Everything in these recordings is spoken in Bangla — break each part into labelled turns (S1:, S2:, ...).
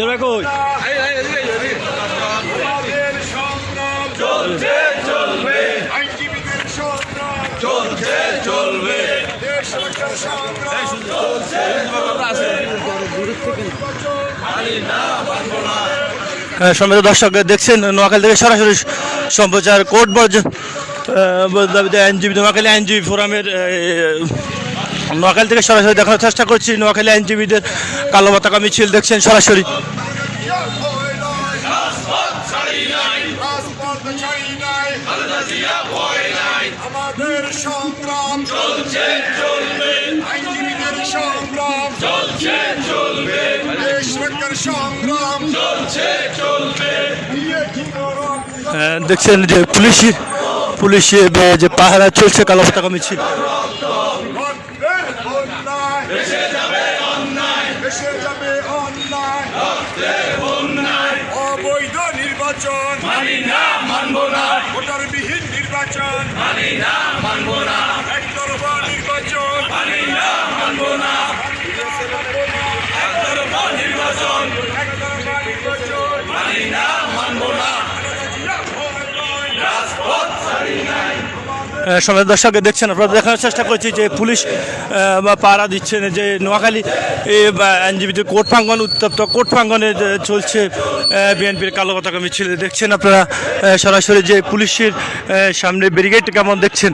S1: ভাই কই?
S2: চলছে চলবে। চলছে চলবে। দেশ রক্ষার সংগ্রাম চলছে
S1: সম্মানিত দর্শক দেখছেন নোয়াখালী থেকে সরাসরি সম্প্রচার কোর্ট বর্জ দাবিতে আইনজীবী নোয়াখালী আইনজীবী ফোরামের নোয়াখালী থেকে সরাসরি দেখানোর চেষ্টা করছি। নোয়াখালী আইনজীবীদের কালো পতাকা মিছিল দেখছেন সরাসরি।
S2: চলবে
S1: দেখছেন যে পুলিশের আহ, যে পাহারা চলছে কালো পতাকা মিছিল। সম্মানিত দর্শক দেখছেন, আপনারা দেখানোর চেষ্টা করছি যে পুলিশ পাড়া দিচ্ছেন যে নোয়াখালী আইনজীবীদের কোর্ট প্রাঙ্গন উত্তপ্ত, কোর্ট প্রাঙ্গনে চলছে বিএনপির কালো পতাকা মিছিল। দেখছেন আপনারা সরাসরি যে পুলিশের সামনে ব্যারিকেড কেমন দেখছেন?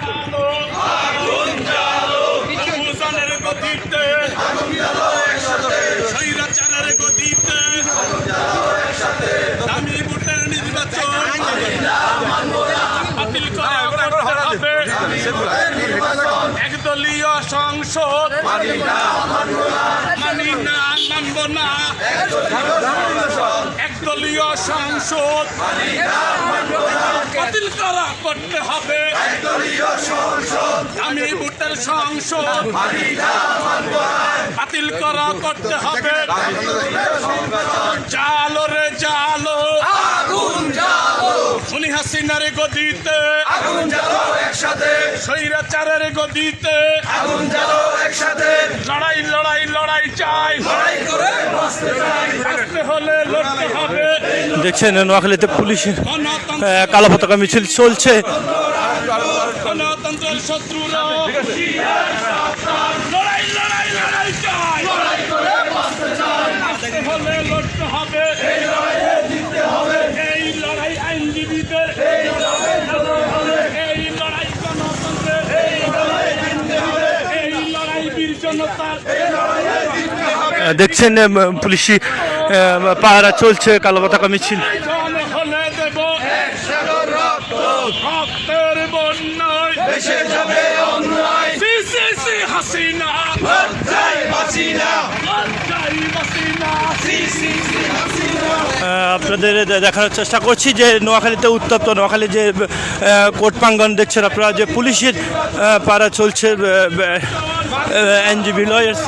S2: মানি না মানব একদলীয় সংসদ বাতিল করা করতে হবে আমি ভোটের সংসদ বাতিল করা করতে হবে জালো রে জালো
S3: আগুন জ্বালো
S2: খুনি হাসিনার গদিতে।
S3: আগুন জ্বালো একসাথে।
S2: স্বৈরাচারের গদিতে।
S3: আগুন জ্বালো একসাথে।
S2: লড়াই লড়াই লড়াই চাই।
S3: লড়াই করে বাঁচতে
S2: হলে লড়তে হবে।
S1: দেখছেন নোয়াখালীতে পুলিশের কালো পতাকা মিছিল চলছে।
S2: গণতন্ত্রের শত্রুরা। লড়াই লড়াই লড়াই চাই। আসতে হলে লড়তে হবে। এই লড়াই আইনজীবীদের এই লড়াই গণতন্ত্রের এই লড়াই বীর জনতার
S1: আহ, দেখছেন পুলিশি পাহারা চলছে, কালো পতাকা মিছিল। আপনাদের দে- দেখানোর চেষ্টা করছি যে নোয়াখালীতে উত্তপ্ত, নোয়াখালী যে প্রাঙ্গন দেখছেন আপনারা যে পুলিশের পাড়া চলছে এনজিবি লয়ার্স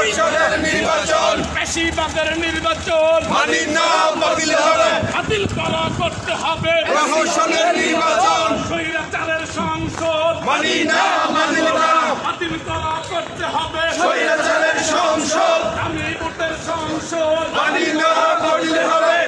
S3: প্রহসনের নির্বাচন।
S2: বেশিরভাগের নির্বাচন।
S3: মানি না বাতিল হবে।
S2: বাতিল করা করতে হবে।
S3: প্রহসনের নির্বাচন।
S2: স্বৈরাচারের সংসদ।
S3: মানি না মানব না
S2: বাতিল করা করতে হবে।
S3: স্বৈরাচারের সংসদ।
S2: আমি ভোটের সংসদ।
S3: মানি না বাতিল হবে।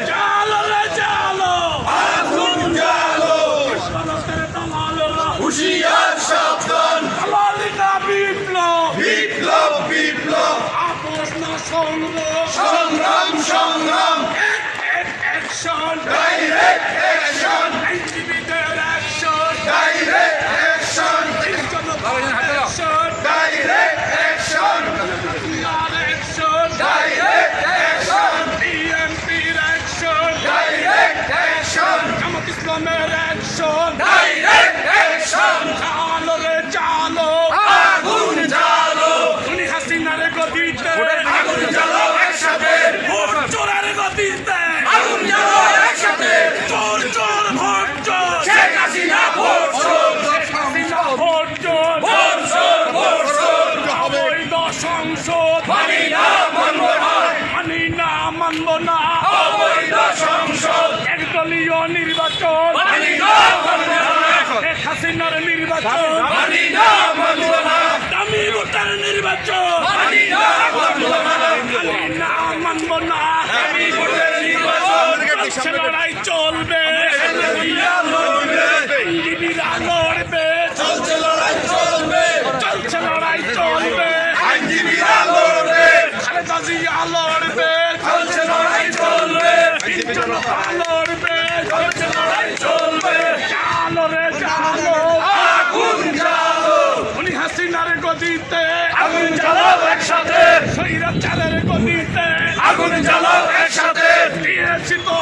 S2: দলীয় নির্বাচন। শেখ হাসিনার নির্বাচন। দামি ভোটার নির্বাচন।
S3: না মানব না। লড়াই চলবে। লড়বে।
S4: চলছে লড়াই চলবে।
S3: চলছে
S4: আইনজীবীরা লড়বে।
S3: খালেদা
S4: একসাথে
S3: চালের গদিতে
S4: আগুন জ্বালাও একসাথে।
S3: দিয়েছি তো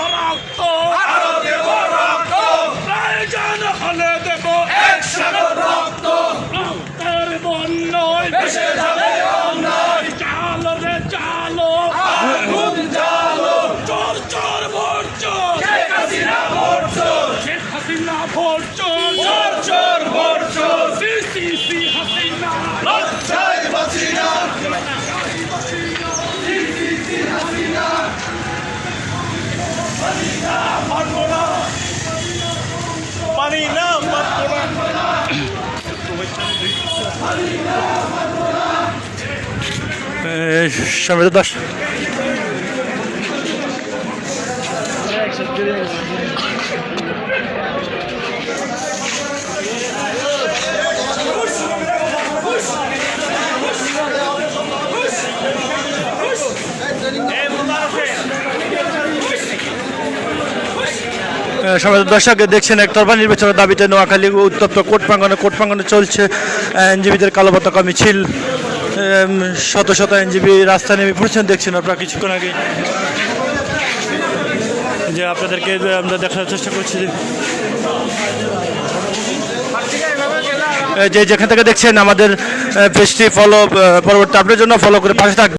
S1: সম্মানিত দর্শক দর্শক দেখছেন একতরফা নির্বাচনের দাবিতে নোয়াখালী উত্তপ্ত কোর্ট প্রাঙ্গনে কোর্ট প্রাঙ্গনে চলছে আইনজীবীদের কালো পতাকা মিছিল। শত শত আইনজীবী রাস্তা নেমে পড়ছেন দেখছেন আপনারা কিছুক্ষণ আগে যে আপনাদেরকে আমরা দেখার চেষ্টা করছি যে যেখান থেকে দেখছেন আমাদের পেজটি ফলো পরবর্তী আপডেটের জন্য ফলো করে পাশে থাকবেন।